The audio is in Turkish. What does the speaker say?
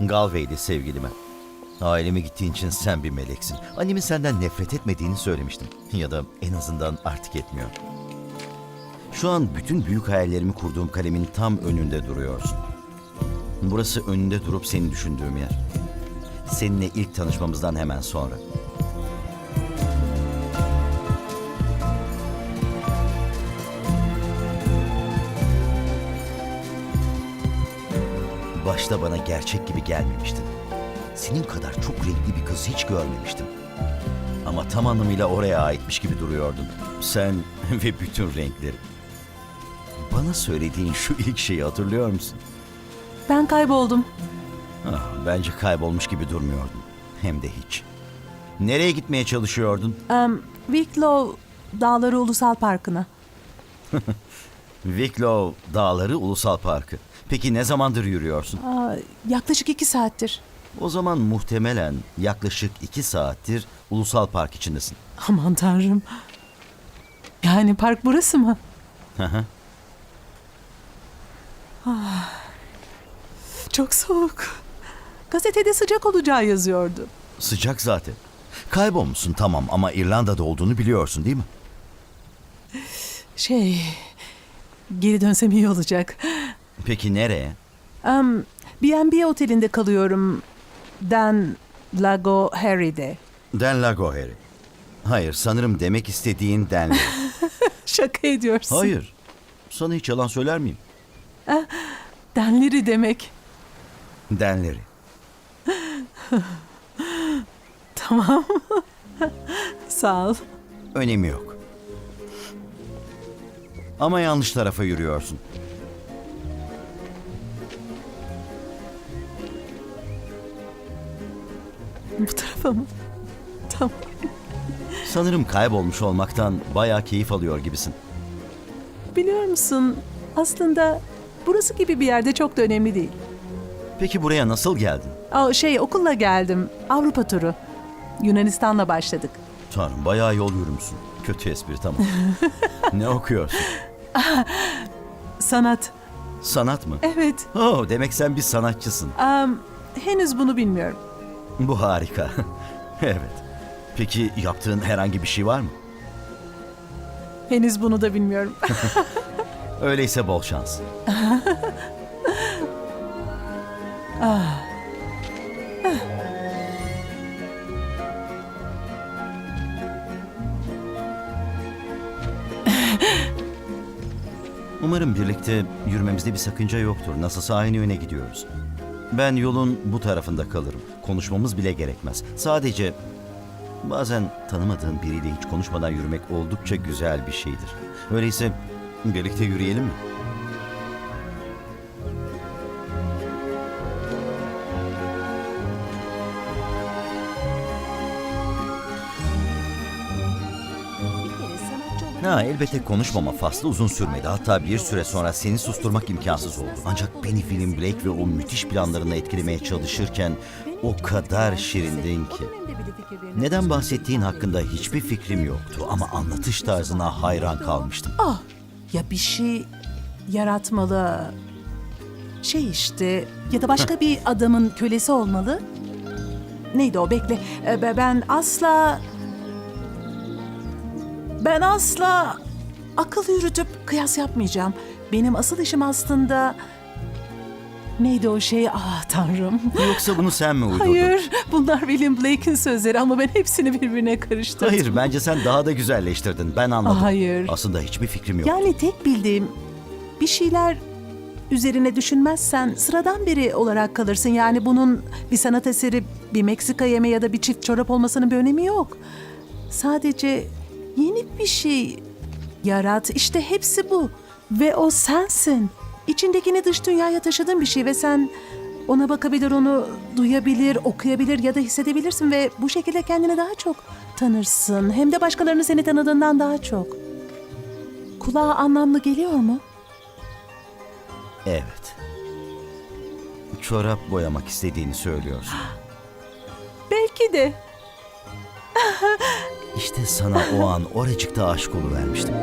Galway'di sevgilime. Aileme gittiğin için sen bir meleksin. Annemin senden nefret etmediğini söylemiştim. Ya da en azından artık etmiyor. Şu an bütün büyük hayallerimi kurduğum kalemin tam önünde duruyorsun. Burası önünde durup seni düşündüğüm yer. Seninle ilk tanışmamızdan hemen sonra. Başta bana gerçek gibi gelmemiştin. Senin kadar çok renkli bir kız hiç görmemiştim. Ama tam anlamıyla oraya aitmiş gibi duruyordun. Sen ve bütün renkleri. Bana söylediğin şu ilk şeyi hatırlıyor musun? Ben kayboldum. Ah, bence kaybolmuş gibi durmuyordun. Hem de hiç. Nereye gitmeye çalışıyordun? Um, Wicklow Dağları Ulusal Parkı'na. Wicklow Dağları Ulusal Parkı. Peki ne zamandır yürüyorsun? Aa, yaklaşık iki saattir. O zaman muhtemelen yaklaşık iki saattir Ulusal Park içindesin. Aman tanrım. Yani park burası mı? Hı hı. Çok soğuk. Gazetede sıcak olacağı yazıyordu. Sıcak zaten. Kaybolmuşsun tamam ama İrlanda'da olduğunu biliyorsun değil mi? Şey, geri dönsem iyi olacak. Peki nereye? Um, B&B otelinde kalıyorum. Dan Lago Harry'de. Den Lago Harry. Hayır sanırım demek istediğin Denli. Şaka ediyorsun. Hayır. Sana hiç yalan söyler miyim? Denleri demek. Denleri. Tamam. Sağ ol. Önemi yok. Ama yanlış tarafa yürüyorsun. Bu tarafa mı? Tamam. Sanırım kaybolmuş olmaktan bayağı keyif alıyor gibisin. Biliyor musun? Aslında burası gibi bir yerde çok da önemli değil. Peki buraya nasıl geldin? Aa, şey okulla geldim. Avrupa turu. Yunanistan'la başladık. Tanrım bayağı yol yürümüşsün. Kötü espri tamam. ne okuyorsun? Sanat. Sanat mı? Evet. Oh, demek sen bir sanatçısın. Am, henüz bunu bilmiyorum. Bu harika. evet. Peki yaptığın herhangi bir şey var mı? Henüz bunu da bilmiyorum. Öyleyse bol şans. Umarım birlikte yürümemizde bir sakınca yoktur. Nasılsa aynı yöne gidiyoruz. Ben yolun bu tarafında kalırım. Konuşmamız bile gerekmez. Sadece bazen tanımadığın biriyle hiç konuşmadan yürümek oldukça güzel bir şeydir. Öyleyse birlikte yürüyelim mi? Ha elbette konuşmama faslı uzun sürmedi. Hatta bir süre sonra seni susturmak imkansız oldu. Ancak beni Film Blake ve o müthiş planlarını etkilemeye çalışırken o kadar şirindin ki. Neden bahsettiğin hakkında hiçbir fikrim yoktu ama anlatış tarzına hayran kalmıştım. Ah, ya bir şey yaratmalı. Şey işte ya da başka bir adamın kölesi olmalı. Neydi o bekle. Ee, be- Ben asla... Ben asla akıl yürütüp kıyas yapmayacağım. Benim asıl işim aslında... Neydi o şey? Ah tanrım. Yoksa bunu sen mi uydurdun? Hayır, bunlar William Blake'in sözleri ama ben hepsini birbirine karıştırdım. Hayır, bence sen daha da güzelleştirdin. Ben anladım. Hayır. Aslında hiçbir fikrim yok. Yani tek bildiğim bir şeyler üzerine düşünmezsen sıradan biri olarak kalırsın. Yani bunun bir sanat eseri, bir Meksika yemeği ya da bir çift çorap olmasının bir önemi yok. Sadece yeni bir şey yarat. İşte hepsi bu. Ve o sensin. İçindekini dış dünyaya taşıdığın bir şey ve sen ona bakabilir, onu duyabilir, okuyabilir ya da hissedebilirsin ve bu şekilde kendini daha çok tanırsın. Hem de başkalarını seni tanıdığından daha çok. Kulağa anlamlı geliyor mu? Evet. Çorap boyamak istediğini söylüyorsun. Belki de. İşte sana o an oracıkta aşık oluvermiştim.